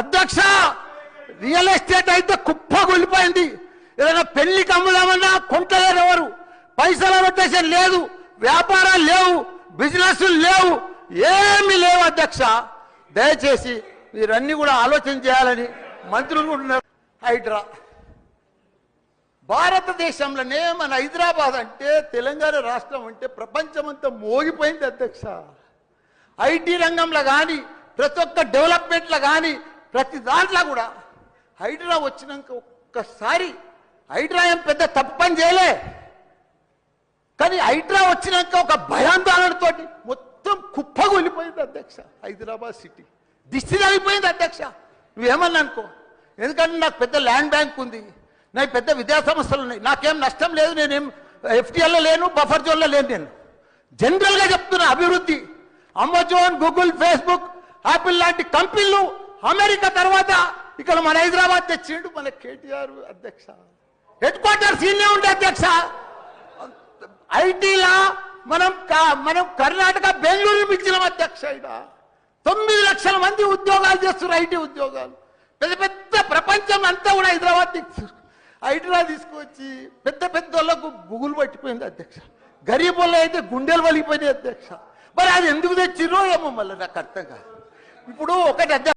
అధ్యక్ష real estate అయితే కుప్ప కూలిపోయింది. ఏదైనా పెళ్ళి కమ్ములేమన్నా కొంటలేరు ఎవరు? పైసల రొటేషన్ లేదు వ్యాపారాలు లేవు బిజినెస్లు లేవు ఏమి లేవు అధ్యక్ష. దయచేసి మీరన్నీ కూడా ఆలోచన చేయాలని మంత్రులు కూడా ఉన్నారు. హైడ్రా. భారతదేశంలోనే మన హైదరాబాద్ అంటే తెలంగాణ రాష్ట్రం అంటే ప్రపంచమంతా మోగిపోయింది అధ్యక్ష. ఐటీ రంగంలో కానీ ప్రతి ఒక్క డెవలప్మెంట్లో కానీ ప్రతి దాంట్లో కూడా హైడ్రా వచ్చినాక ఒక్కసారి హైడ్రా ఏం పెద్ద తప్పు పని చేయలే. కానీ హైడ్రా వచ్చినాక ఒక భయాందోళనతో మొత్తం కుప్పగొలిపోయింది అధ్యక్ష హైదరాబాద్ సిటీ. దిష్టి తగిపోయింది అధ్యక్ష. నువ్వేమన్నా అనుకో ఎందుకంటే నాకు పెద్ద ల్యాండ్ బ్యాంక్ ఉంది నాకు పెద్ద విద్యా సంస్థలు ఉన్నాయి నాకేం నష్టం లేదు నేనేం ఎఫ్టీఎల్లో లేను బఫర్ జోన్లో లేను నేను. జనరల్గా చెప్తున్నా అభివృద్ధి. అమెజాన్ గూగుల్ ఫేస్బుక్ యాపిల్ లాంటి కంపెనీలు అమెరికా తర్వాత ఇక్కడ మన హైదరాబాద్ తెచ్చిండు మన కేటీఆర్ అధ్యక్ష. హెడ్ క్వార్టర్స్ ఇన్నే ఉండే అధ్యక్ష. ఐటీలా మనం మనం కర్ణాటక బెంగళూరు మించిన అధ్యక్ష ఈడ. తొమ్మిది లక్షల మంది ఉద్యోగాలు చేస్తున్నారు ఐటీ ఉద్యోగాలు. పెద్ద పెద్ద ప్రపంచం అంతా కూడా హైదరాబాద్ ఐటీలా హైదరా తీసుకొచ్చి పెద్ద పెద్ద వాళ్ళకు బుగులు పట్టిపోయింది అధ్యక్ష. గరీబ్ వాళ్ళు అయితే గుండెలు వలిగిపోయినాయి అధ్యక్ష. మరి అది ఎందుకు తెచ్చిరో ఏమో మళ్ళీ నాకు అర్థం కాదు. ఇప్పుడు ఒకటి అధ్యక్ష